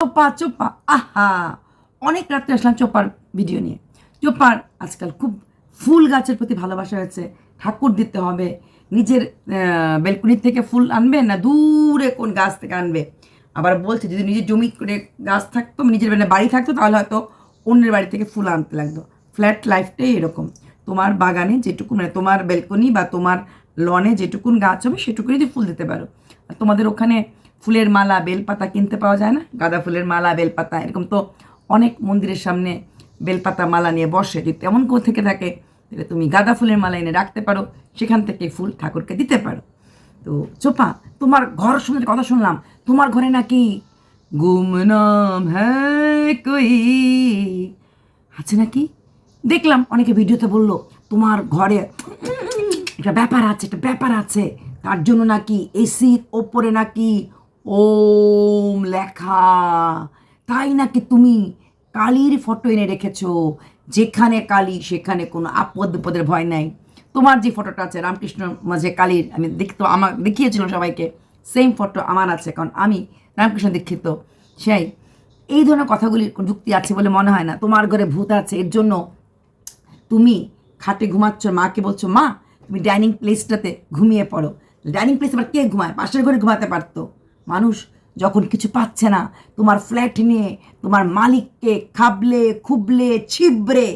চোপা চোপা, আহা! অনেক রাত্রে আসলাম চোপার ভিডিও নিয়ে। চোপার আজকাল খুব ফুল গাছের প্রতি ভালোবাসা হয়েছে ঠাকুর দিতে হবে। নিজের বেলকুনির থেকে ফুল আনবে না দূরে কোন গাছ থেকে আনবে? আবার বলছে, যদি নিজের জমি করে গাছ থাকতো, নিজের মানে বাড়ি থাকতো, তাহলে হয়তো অন্যের বাড়ি থেকে ফুল আনতে লাগতো। ফ্ল্যাট লাইফটাই এরকম। তোমার বাগানে যেটুকু মানে তোমার বেলকনি বা তোমার লনে যেটুকুন গাছ হবে সেটুকুনি যদি ফুল দিতে পারো। তোমাদের ওখানে ফুলের মালা, বেলপাতা কিনতে পাওয়া যায় না। গাঁদা ফুলের মালা, বেলপাতা, এরকম তো অনেক মন্দিরের সামনে বেলপাতা মালা নিয়ে বসে। যদি তেমন কেউ থেকে থাকে, তাহলে তুমি গাঁদা ফুলের মালা এনে রাখতে পারো, সেখান থেকে ফুল ঠাকুরকে দিতে পারো। তো চোপা, তোমার ঘর শুনে কথা শুনলাম। তোমার ঘরে নাকি গুমনাম হ্যাঁ কই? আছে নাকি? দেখলাম, অনেকে ভিডিওতে বলল, তোমার ঘরে একটা ব্যাপার আছে, একটা ব্যাপার আছে। তার জন্য নাকি এসির ওপরে নাকি ওম লেখা। তাই নাকি তুমি কালীর ফটো এনে রেখেছ? যেখানে কালী, সেখানে কোনো আপদ বিপদের ভয় নাই। তোমার যে ফটোটা আছে, রামকৃষ্ণ মাঝে কালীর, আমি দেখতো আমার, দেখিয়েছিল সবাইকে সেম ফটো আমার আছে, কারণ আমি রামকৃষ্ণ দীক্ষিত। সেই, এই ধরনের কথাগুলির যুক্তি আছে বলে মনে হয় না। তোমার ঘরে ভূত আছে, এর জন্য তুমি খাটে ঘুমাচ্ছ, মাকে বলছো, মা, তুমি ডাইনিং প্লেসটাতে ঘুমিয়ে পড়ো। ডাইনিং প্লেস আবার কে ঘুমায়? পাশের ঘরে ঘুমাতে পারতো। মানুষ যখন কিছু পাচ্ছে না, তোমার ফ্ল্যাট নিয়ে তোমার মালিককে খাবলে, খুবলে, ছিবড়ে,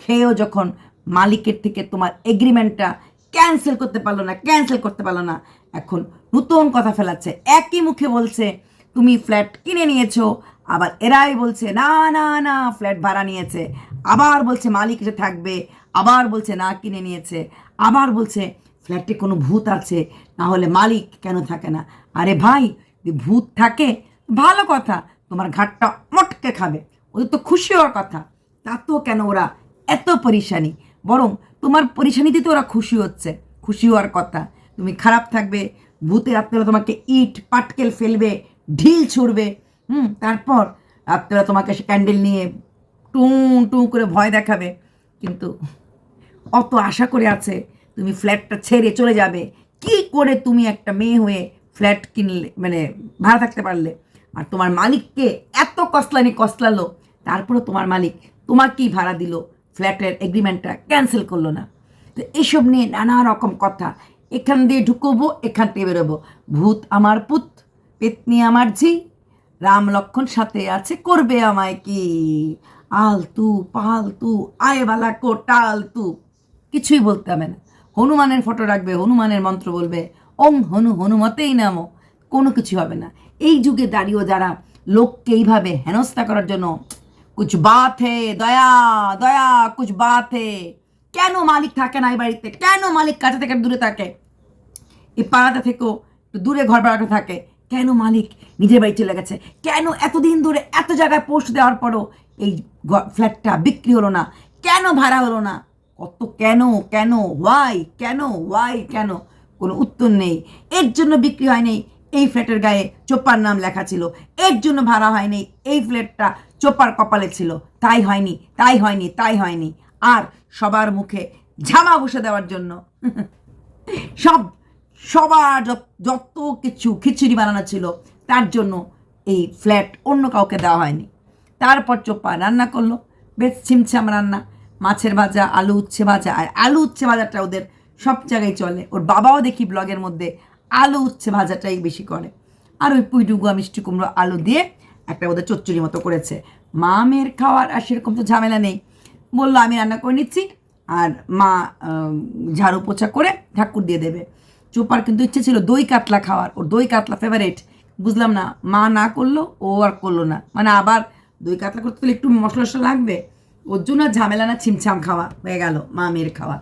খেয়েও যখন মালিকের থেকে তোমার এগ্রিমেন্টটা ক্যান্সেল করতে পারল না ক্যান্সেল করতে পারল না, এখন নতুন কথা ফেলাচ্ছে। একই মুখে বলছে, তুমি ফ্ল্যাট কিনে নিয়েছো। আবার এরাই বলছে, না না না ফ্ল্যাট ভাড়া নিয়েছে। আবার বলছে, মালিক এসে থাকবে। আবার বলছে, না, কিনে নিয়েছে। আবার বলছে ফ্ল্যাটে কোনো ভূত আছে না হলে মালিক কেন থাকে না? আরে ভাই ভূত থাকে, ভালো কথা, তোমার ঘাটটা মটকে খাবে। ওদের তো খুশি হওয়ার কথা। তা তো কেন ওরা এত পরিশানি? বরং তোমার পরিশানিতে তো ওরা খুশি হচ্ছে। খুশি হওয়ার কথা। তুমি খারাপ থাকবে ভূতে রাত্রেবেলা তোমাকে ইট, পাটকেল ফেলবে, ঢিল ছুড়বে। হুম, তারপর রাত্রেবেলা তোমাকে সে ক্যান্ডেল নিয়ে টু টু করে ভয় দেখাবে। কিন্তু অত আশা করে আছে তুমি ফ্ল্যাটটা ছেড়ে চলে যাবে। কি করে তুমি একটা মেয়ে হয়ে ফ্ল্যাট কিনলে মানে ভাড়া থাকতে পারলে? আর তোমার মালিককে এত কসলানি কসলালো তারপরে তোমার মালিক তোমাকেই ভাড়া দিল? ফ্ল্যাটের এগ্রিমেন্টটা ক্যান্সেল করল না। তো এসব নিয়ে নানা রকম কথা। এখান দিয়ে ঢুকবো, এখান থেকে বেরোবো। ভূত আমার পুত, পেতনি আমার ঝি, রাম লক্ষণ সাথে আছে, করবে আমায় কি? আলতু পালতু, আয়বালা কোটালতু। কিছুই বলতে হবে না। হনুমানের ফটো রাখবে, হনুমানের মন্ত্র বলবে, ওং হনু হনুমতেই নামো, কোনো কিছু হবে না। এই যুগে দাঁড়িয়েও যারা লোককে এইভাবে হেনস্থা করার জন্য, কুছ বাত হে, দয়া দয়া, কুছ বাত হে কেন মালিক থাকে না এই বাড়িতে? কেন মালিক কাছে থেকে দূরে থাকে? এই পাড়াটা থেকেও দূরে ঘর ভাড়াটা থাকে। কেন মালিক নিজের বাড়ি চলে গেছে? কেন এতদিন ধরে এত জায়গায় পোস্ট দেওয়ার পরও এই ফ্ল্যাটটা বিক্রি হলো না? কেন ভাড়া হলো না? কত কেন কেন ওয়াই কেন ওয়াই কেন? কোনো উত্তর নেই। এর জন্য বিক্রি হয়নি এই ফ্ল্যাটের গায়ে চোপার নাম লেখা ছিল। এর জন্য ভাড়া হয়নি এই ফ্ল্যাটটা চোপার কপালে ছিল। তাই হয়নি তাই হয়নি তাই হয়নি। আর সবার মুখে ঝামা বসে দেওয়ার জন্য। সব, সবার যত- কিছু খিচুড়ি বানানো ছিল, তার জন্য এই ফ্ল্যাট অন্য কাউকে দেওয়া হয়নি। তারপর চোপা রান্না করল, বেশ ছিমছাম রান্না। মাছের ভাজা, আলু উচ্ছে ভাজা, আর আলু উচ্ছে ভাজাটা ওদের সব জায়গায় চলে। ওর বাবাও দেখি ব্লগের মধ্যে আলু উচ্ছে ভাজাটাই বেশি করে। আর ওই পুইডুগুয়া মিষ্টি কুমড়ো আলু দিয়ে একটা ওদের চচ্চড়ি মতো করেছে। মা মেয়ের খাওয়ার আর সেরকম তো ঝামেলা নেই। বলল, আমি রান্না করে নিচ্ছি। আর মা ঝাড়ু পোছা করে ঠাকুর দিয়ে দেবে। চোপার কিন্তু ইচ্ছে ছিল দই কাতলা খাওয়ার। ওর দই কাতলা ফেভারেট বুঝলাম না, মা না করল, ও আর করল না। মানে আবার দই কাতলা করতে গেলে একটু মশলা লাগবে? ওর জন্য ঝামেলা না ছিমছাম খাওয়া হয়ে গেল, মা মেয়ের খাওয়া।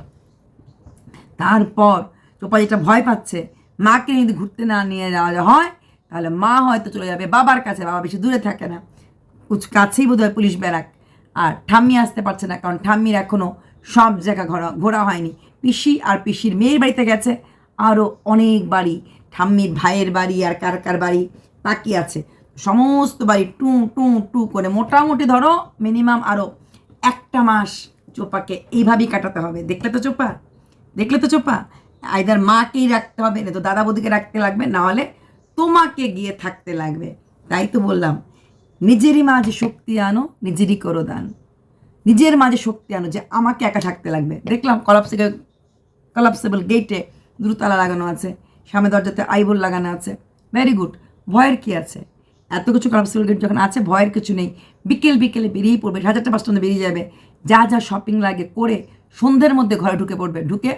তারপর চোপা যেটা ভয় পাচ্ছে, মাকে যদি ঘুরতে না নিয়ে যাওয়া হয়, তাহলে মা হয়তো চলে যাবে বাবার কাছে, বাবা বেশি দূরে থাকে না। কুছ কাছেই বোধ হয় পুলিশ ব্যারাক। আর ঠাম্মি আসতে পারছে না, কারণ ঠাম্মির এখনও সব জায়গা ঘোরা ঘোরা হয়নি। পিসি আর পিসির মেয়ের বাড়িতে গেছে আরও অনেক বাড়ি। ঠাম্মির ভাইয়ের বাড়ি আর কার কার বাড়ি বাকি আছে। সমস্ত বাড়ি টু টু টু করে। মোটামুটি ধরো মিনিমাম আরও একটা মাস চোপাকে এইভাবেই কাটাতে হবে। দেখলে তো চোপা? দেখলে তো চোপা? আইদার মাকেই রাখতে হবে না তো দাদা বৌদিকে রাখতে লাগবে, না হলে তোমাকে গিয়ে থাকতে লাগবে। তাই তো বললাম, নিজেরই মাঝে শক্তি আনো, নিজেরই করো দান। নিজের মাঝে শক্তি আনো যে আমাকে একা থাকতে লাগবে। দেখলাম কলাপসিকে কলাপসেবল গেটে দ্রুতালা লাগানো আছে, সামনে দরজাতে আইবল লাগানো আছে। ভেরি গুড ভয়ের কি আছে? এত কিছু কলাপসেবল গেট যখন আছে, ভয়ের কিছু নেই। বিকেল, বিকেলে বেরিয়ে পড়বে, সাড়ে হাজারটা পাঁচটা বেরিয়ে যাবে। যা যা শপিং লাগে করে সন্ধ্যের মধ্যে ঘরে ঢুকে পড়বে। ঢুকে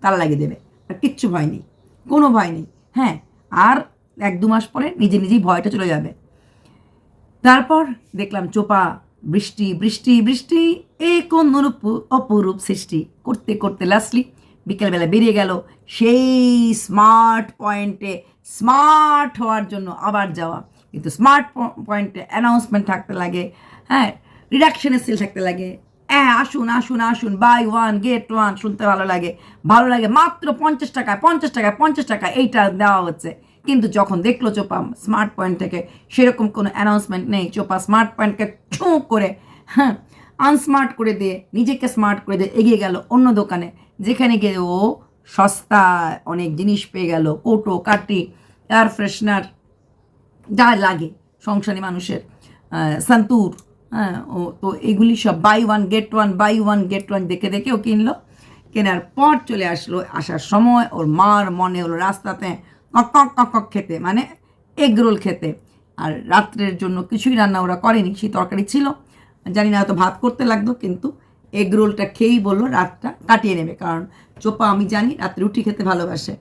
তালা লাগিয়ে দেবে। আর কিচ্ছু ভয় নেই। কোনো ভয় নেই। হ্যাঁ আর এক দু মাস পরে নিজে নিজেই ভয়টা চলে যাবে। তারপর দেখলাম চোপা, বৃষ্টি বৃষ্টি বৃষ্টি এ কোন অনুরূপ, অপরূপ সৃষ্টি। করতে করতে লাস্টলি বিকেলবেলা বেরিয়ে গেল সেই স্মার্ট পয়েন্টে স্মার্ট হওয়ার জন্য আবার যাওয়া। কিন্তু স্মার্ট পয়েন্টে অ্যানাউন্সমেন্ট থাকতে লাগে হ্যাঁ? রিডাকশনের সেল থাকতে লাগে। হ্যাঁ আসুন আসুন আসুন বাই ওয়ান গেট ওয়ান শুনতে ভালো লাগে। ভালো লাগে মাত্র পঞ্চাশ টাকায় পঞ্চাশ টাকায়, পঞ্চাশ টাকা এইটা দেওয়া হচ্ছে। কিন্তু যখন দেখল চোপা স্মার্ট পয়েন্ট থেকে, সেরকম কোনো অ্যানাউন্সমেন্ট নেই। চোপা স্মার্ট পয়েন্টকে ছুঁ করে হ্যাঁ আনস্মার্ট করে দিয়ে, নিজেকে স্মার্ট করে দিয়ে এগিয়ে গেল অন্য দোকানে। যেখানে গিয়ে ও সস্তায় অনেক জিনিস পেয়ে গেল কোটো কাটি এয়ার ফ্রেশনার যা লাগে, সংসারী মানুষের। সান্তুর হ্যাঁ ও, তো এগুলি সব buy one get one buy one get one দেখে দেখে ও কিনলো। কেনার পর চলে আসলো, আসার সময় ওর মার মনে হলো রাস্তাতে কক কক কক খেতে মানে এগ রোল খেতে। আর রাত্রের জন্য কিছুই রান্না ওরা করেনি, সেই তরকারি ছিল। জানি না হয়তো ভাত করতে লাগতো কিন্তু এগ রোলটা খেয়েই বলল রাতটা কাটিয়ে নেবে, কারণ চোপা আমি জানি রাত্রে রুটি খেতে ভালোবাসে।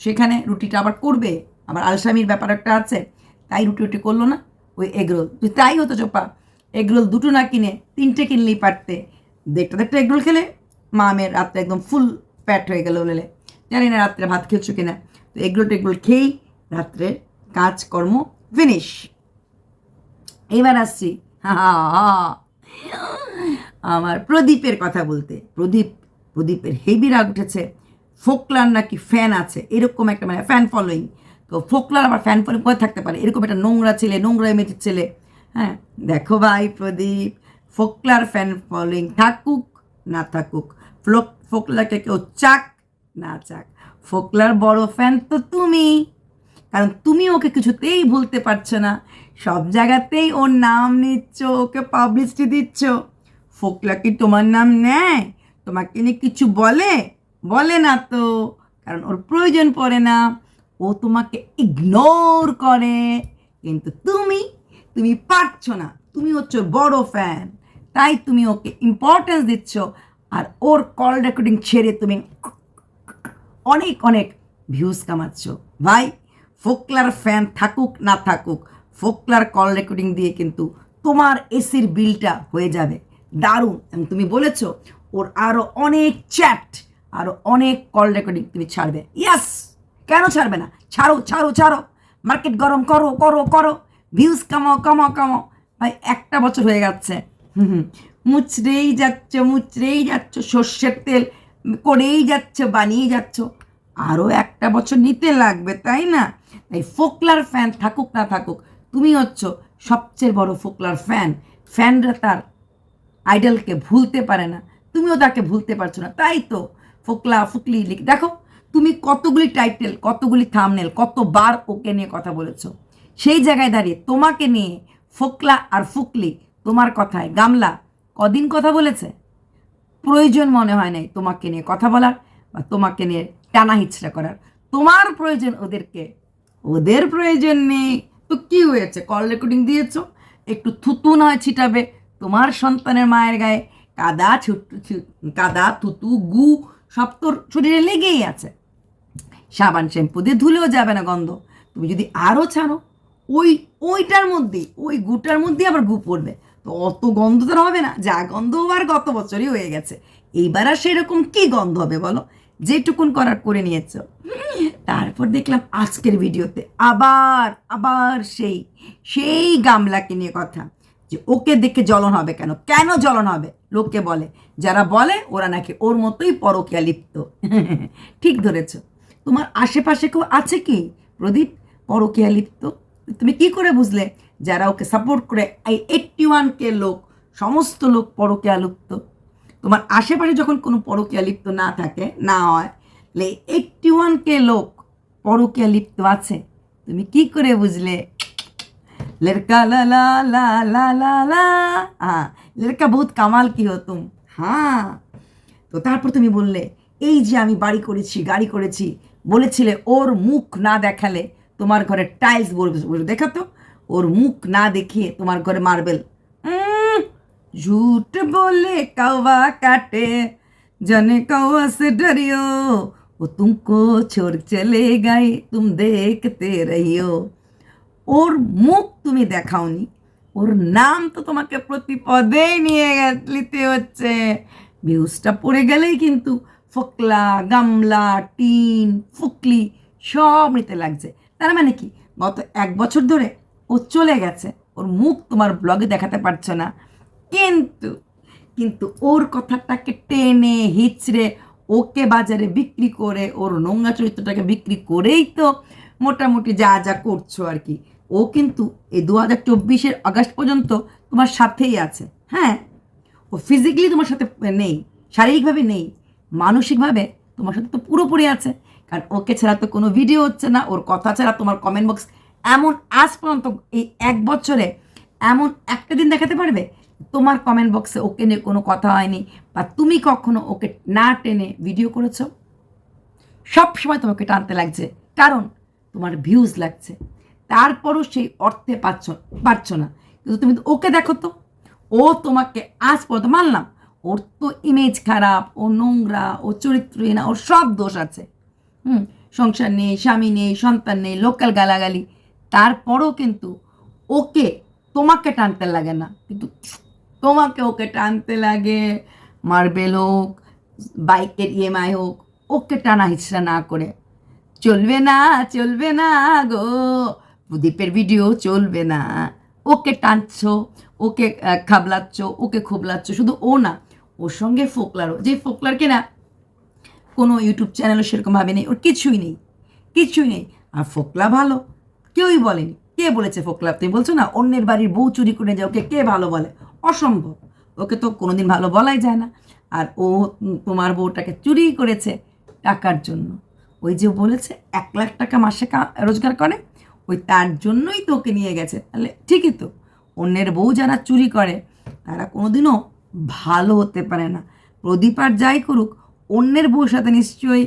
সেখানে রুটিটা আবার করবে, আবার আলসামির ব্যাপার একটা আছে। তাই রুটি রুটি করল না? ওই এগরোল তুই তাই হতো চোপা এগরোল দুটো না কিনে, তিনটে কিনলেই পারতে। দেখতে দেখতে এগরোল খেলে, মা মেয়ের রাত্রে একদম ফুল প্যাট হয়ে গেল বলে। জানি না রাত্রে ভাত খেয়েছো কিনা। তো এগরোল টেগরোল খেয়েই রাত্রে কাজকর্ম ফিনিশ এবার আসছি। আমার প্রদীপের কথা বলতে। প্রদীপ, প্রদীপের হেভি রাগ উঠেছে। ফোকলার নাকি ফ্যান আছে। এরকম একটা মানে ফ্যান ফলোয়িং তো ফোকলার আবার ফ্যান ফলোয়িং কোথায় থাকতে পারে। এরকম একটা নোংরা ছেলে, নোংরা ইমেজের ছেলে। হ্যাঁ দেখো ভাই প্রদীপ, ফোকলার ফ্যান ফলোয়িং থাকুক না থাকুক ফ্লোক ফোকলাকে কেউ চাক না চাক। ফোকলার বড় ফ্যান তো তুমি, কারণ তুমি ওকে কিছুতেই ভুলতে পারছ না। সব জায়গাতেই ওর নাম নিচ্ছ, ওকে পাবলিসিটি দিচ্ছ। ফোকলা কি তোমার নাম নেয়? তোমাকে নিয়ে কিছু বলে? বলে না তো, কারণ ওর প্রয়োজন পড়ে না। ও তোমাকে ইগনোর করে। কিন্তু তুমি তুমি পারছ না। তুমি হচ্ছে বড় ফ্যান তাই তুমি ওকে ইম্পর্টেন্স দিচ্ছ। আর ওর কল রেকর্ডিং ছেড়ে তুমি অনেক অনেক ভিউজ কামাচ্ছ। ভাই, ফোকলার ফ্যান থাকুক না থাকুক, ফোকলার কল রেকর্ডিং দিয়ে কিন্তু তোমার এসির বিলটা হয়ে যাবে। দারুণ। এবং তুমি বলেছ, ওর আরও অনেক চ্যাট আরও অনেক কল রেকর্ডিং তুমি ছাড়বে। ইয়াস কেন ছাড়বে না? ছাড়ো ছাড়ো ছাড়ো। মার্কেট গরম করো করো করো। ভিউজ কামাও কামাও কামাও। ভাই, একটা বছর হয়ে যাচ্ছে হুম হুম। মুচড়েই যাচ্ছ মুচড়েই যাচ্ছ। সর্ষের তেল করেই যাচ্ছ, বানিয়ে যাচ্ছ। আরও একটা বছর নিতে লাগবে, তাই না? তাই ফোকলার ফ্যান থাকুক না থাকুক, তুমি হচ্ছ সবচেয়ে বড় ফোকলার ফ্যান ফ্যানরা তার আইডলকে ভুলতে পারে না। তুমিও তাকে ভুলতে পারছ না। তাই তো, ফোকলা, ফুকলি লিখ দেখো তুমি কতগুলি টাইটেল কতগুলি থামনেল কতবার ওকে নিয়ে কথা বলেছ? সেই জায়গায় দাঁড়িয়ে তোমাকে নিয়ে ফোকলা আর ফুকলি তোমার কথায় গামলা কদিন কথা বলেছে? প্রয়োজন মনে হয় নাই তোমাকে নিয়ে কথা বলার বা তোমাকে নিয়ে টানা হিচড়া করার। তোমার প্রয়োজন ওদেরকে। ওদের প্রয়োজন নেই। তো কি হয়েছে? কল রেকর্ডিং দিয়েছ? একটু থুতু নয় ছিটাবে। তোমার সন্তানের মায়ের গায়ে কাদা ছুটু, কাদা, থুতু, গু সব তোর শরীরে লেগেই আছে। সাবান শ্যাম্পু দিয়ে ধুলেও যাবে না গন্ধ। তুমি যদি আরও ছাড়ো, ওই, ওইটার মধ্যেই ওই গুটার মধ্যেই আবার গু পড়বে। তো অত গন্ধ তো হবে না, যা গন্ধ হওয়ার গত বছরই হয়ে গেছে। এইবার আর সেরকম কি গন্ধ হবে বলো? যেটুকুন করার করে নিয়েছ। তারপর দেখলাম আজকের ভিডিওতে আবার আবার সেই সেই গামলাকে নিয়ে কথা। যে ওকে দেখে জ্বলন হবে কেন? কেন জ্বলন হবে? লোককে বলে। যারা বলে, ওরা নাকি ওর মতোই পরকিয়া লিপ্ত। ঠিক ধরেছ। তোমার আশেপাশে কেউ আছে কি প্রদীপ পরকিয়া লিপ্ত তুমি কি করে বুঝলে যারা ওকে সাপোর্ট করে এই এইট্টি ওয়ান কে লোক সমস্ত লোক পরকিয়া লিপ্ত তোমার আশেপাশে যখন কোনো পরকিয়া লিপ্ত না থাকে না হয় তাহলে এইট্টি ওয়ান কে লোক পরকিয়া লিপ্ত আছে তুমি কি করে বুঝলে लड़का ला ला ला ला ला ला হ্যাঁ লড়কা বহুত কামাল কি হো তুম হ্যাঁ তো তারপর তুমি বললে এই যে আমি বাড়ি করেছি গাড়ি করেছি বলেছিলে ওর মুখ না দেখালে তোমার ঘরে টাইলস বলবে বলবে দেখা তো ওর মুখ না দেখিয়ে তোমার ঘরে মার্বেল झूठ बोले कौवा काटे जने कौवा से डरियो वो तुमको छोड़ चले गए तुम देखते रहियो ওর মুখ তুমি দেখাওনি ওর নাম তো তোমাকে প্রতি পদেই নিয়ে গে- নিতে হচ্ছে ভিউজটা পড়ে গেলেই কিন্তু ফোকলা, গামলা, টিন, ফুকলি সব নিতে লাগছে। তার মানে কি? গত এক বছর ধরে ও চলে গেছে। ওর মুখ তোমার ব্লগে দেখাতে পারছ না। কিন্তু কিন্তু ওর কথাটাকে টেনে, হিচড়ে ওকে বাজারে বিক্রি করে, ওর নোংরা চরিত্রটাকে বিক্রি করেই তো মোটামুটি যা যা করছ আর কি। ও কিন্তু এই দু হাজার চব্বিশের আগস্ট পর্যন্ত তোমার সাথেই আছে। হ্যাঁ? ও ফিজিক্যালি তোমার সাথে নেই, শারীরিকভাবে নেই। মানসিকভাবে তোমার সাথে তো পুরোপুরি আছে। কারণ ওকে ছাড়া তো কোনো ভিডিও হচ্ছে না, ওর কথা ছাড়া তোমার কমেন্ট বক্স এমন আজ পর্যন্ত, এই এক বছরে এমন একটা দিন দেখাতে পারবে? তোমার কমেন্ট বক্সে ওকে নিয়ে কোনো কথা হয়নি বা তুমি কখনো ওকে না টেনে ভিডিও করেছ? সব সময় তোমাকে টানতে লাগছে, কারণ তোমার ভিউজ লাগছে। তারপরও সেই অর্থে পাচ্ছ, পারছ না। কিন্তু তুমি ওকে দেখো তো, ও তোমাকে আজ পর্যন্ত মানলাম ওর তো ইমেজ খারাপ, ও নোংরা, ও চরিত্রহীন ওর সব দোষ আছে। হুম, সংসার নেই, স্বামী নেই, সন্তান নেই, লোকাল গালাগালি। তারপরও কিন্তু ওকে তোমাকে টানতে লাগে না। কিন্তু তোমাকে ওকে টানতে লাগে মার্বেল হোক, বাইকের ইএমআই হোক, ওকে টানা হিচড়া না করে। চলবে না চলবে না গো, প্রদীপের ভিডিও চলবে না। ওকে টানছো, ওকে খাবলাচ্ছ, ওকে খুবলাচ্ছ, শুধু ও না ওর সঙ্গে ফোকলারও, যে ফোকলার কেনা কোনো ইউটিউব চ্যানেলও সেরকমভাবে নেই, ওর কিছুই নেই কিছুই নেই। আর ফোকলা ভালো, কেউই বলেনি। কে বলেছে ফোকলা? তুমি বলছো না, অন্যের বাড়ির বউ চুরি করে যায় ওকে কে ভালো বলে? অসম্ভব। ওকে তো কোনোদিন ভালো বলাই যায় না। আর ও তোমার বউটাকে চুরি করেছে টাকার জন্য। ওই যে বলেছে, এক লাখ টাকা মাসে রোজগার করে, ওই তার জন্যই তো ওকে নিয়ে গেছে। তাহলে ঠিকই তো, অন্যের বউ যারা চুরি করে, তারা কোনোদিনও ভালো হতে পারে না। প্রদীপ আর যাই করুক, অন্যের বউর সাথে নিশ্চয়ই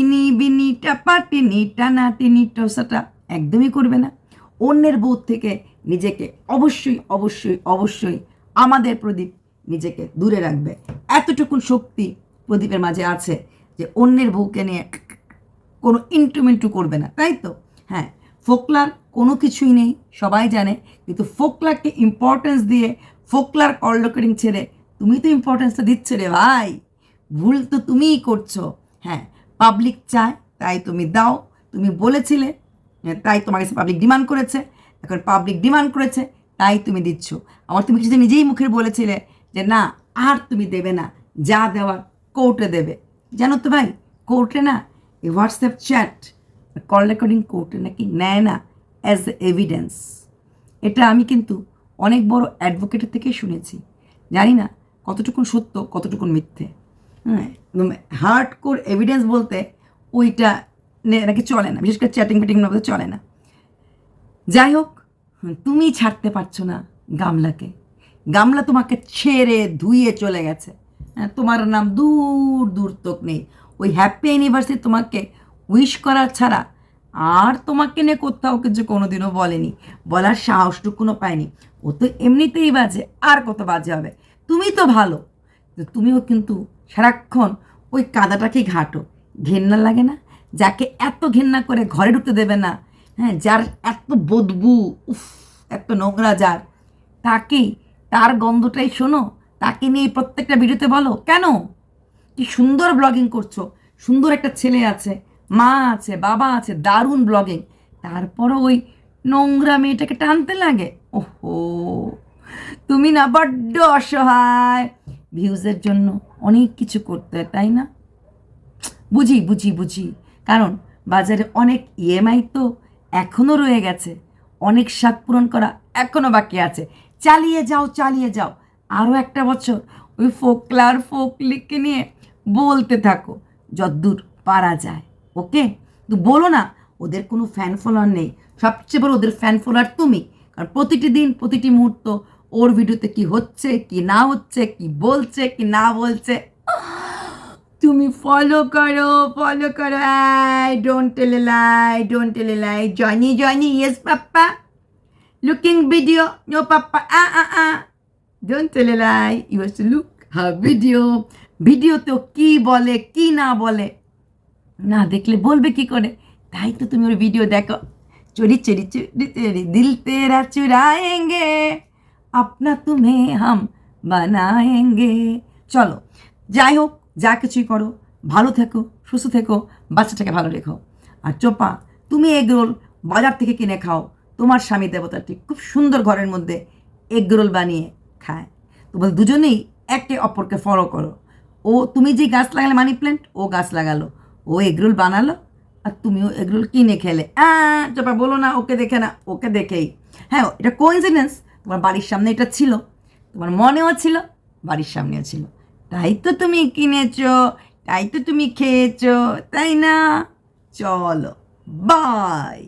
ইনি বিনি টাপা টিনি টানা টিনি টসাটা একদমই করবে না। অন্যের বউ থেকে নিজেকে অবশ্যই অবশ্যই অবশ্যই আমাদের প্রদীপ নিজেকে দূরে রাখবে। এতটুকুন শক্তি প্রদীপের মাঝে আছে যে অন্যের বউকে নিয়ে কোনো ইন্টুমিন্টু করবে না, তাই তো? হ্যাঁ ফোকলার কোনো কিছুই নেই, সবাই জানে। কিন্তু ফোকলারকে ইম্পর্টেন্স দিয়ে ফোকলার কল রেকর্ডিং ছেড়ে তুমি তো ইম্পর্টেন্সটা দিচ্ছ রে ভাই। ভুল তো তুমিই করছ। হ্যাঁ পাবলিক চায় তাই তুমি দাও। তুমি বলেছিলে হ্যাঁ, তাই তোমার কাছে পাবলিক ডিমান্ড করেছে। এখন পাবলিক ডিমান্ড করেছে তাই তুমি দিচ্ছ। আমার তুমি কিছু নিজেই মুখে বলেছিলে যে না আর তুমি দেবে না। যা দেওয়ার কোর্টে দেবে। জানো তো ভাই কোর্টে না এই হোয়াটসঅ্যাপ চ্যাট কল রেকর্ডিং কোর্টে নাকি নেয় না অ্যাজ এভিডেন্স এটা আমি কিন্তু অনেক বড় অ্যাডভোকেটের থেকে শুনেছি। জানি না কতটুকুন সত্য কতটুকুন মিথ্যে। হ্যাঁ হার্ড কোর এভিডেন্স বলতে ওইটা নে- নাকি চলে না। বিশেষ করে চ্যাটিং ফ্যাটিং মধ্যে চলে না। যাই হোক তুমি ছাড়তে পারছ না গামলাকে। গামলা তোমাকে ছেড়ে ধুইয়ে চলে গেছে। হ্যাঁ, তোমার নাম দূর দূর তোক নেই। ওই হ্যাপি অ্যানিভার্সারি তোমাকে উইশ করা ছাড়া আর তোমাকে নিয়ে কোথাও কিছু কোনোদিনও বলেনি। বলার সাহসটুকুনও পায়নি। ও তো এমনিতেই বাজে, আর কত বাজে হবে? তুমি তো ভালো। তুমিও কিন্তু সারাক্ষণ ওই কাদাটাকেই ঘাটো। ঘেন্না লাগে না? যাকে এত ঘেন্না করে ঘরে ঢুকতে দেবে না হ্যাঁ যার এত বদবু, উফ, এত নোংরা যার, তাকেই, তার গন্ধটাই শোনো, তাকে নিয়ে প্রত্যেকটা ভিডিওতে বলো, কেন? কি সুন্দর ব্লগিং করছ, সুন্দর একটা ছেলে আছে, মা আছে, বাবা আছে, দারুণ ব্লগিং। তারপরও ওই নোংরা মেয়েটাকে টানতে লাগে? ওহো, তুমি না বড্ড অসহায়। ভিউজের জন্য অনেক কিছু করতে হয়, তাই না? বুঝি বুঝি বুঝি। কারণ বাজারে অনেক ইএমআই তো এখনও রয়ে গেছে। অনেক স্বাদ পূরণ করা এখনও বাকি আছে। চালিয়ে যাও চালিয়ে যাও। আরও একটা বছর ওই ফোকলার ফোকলিকে নিয়ে বলতে থাকো, যদ্দূর পারা যায়। ওকে? তো বলো না ওদের কোনো ফ্যান ফলোয়ার নেই। সবচেয়ে বড় ওদের ফ্যান ফলোয়ার তুমি। কারণ প্রতিটি দিন, প্রতিটি মুহূর্ত ওর ভিডিওতে কি হচ্ছে, কি না হচ্ছে, কি বলছে, কি না বলছে। তুমি ফলো করো ফলো করো। I don't tell lie don't tell lie Johnny Johnny yes papa looking video no papa ah ah ah don't tell lie you have to look her video ভিডিওতেও কি বলে, কি না বলে? না দেখলে বলবে কি করে? তাই তো তুমি ওর ভিডিও দেখো। চরি চরি চুরি চরি দিল তেরা চুরায়েঙ্গে, আপনা তুমি হাম বানায়েঙ্গে। চলো, যাই হোক, যা কিছুই করো, ভালো থেকো, সুস্থ থেকো, বাচ্চাটাকে ভালো রেখো। আর চোপা, তুমি এগরোল বাজার থেকে কিনে খাও। তোমার স্বামী দেবতাটি খুব সুন্দর ঘরের মধ্যে এগরোল বানিয়ে খায়। তোমার দুজনেই একে অপরকে ফলো করো। ও, তুমি যে গাছ লাগালে মানি প্ল্যান্ট ও গাছ লাগালো। ও এগরোল বানালো আর তুমিও এগরোল কিনে খেলে। হ্যাঁ তারপর বলো না, ওকে দেখে না, ওকে দেখেই। হ্যাঁ এটা কোইন্সিডেন্স তোমার বাড়ির সামনে এটা ছিল। তোমার মনেও ছিল, বাড়ির সামনেও ছিল। তাই তো তুমি কিনেছো, তাই তো তুমি খেয়েছো, তাই না? চলো বাই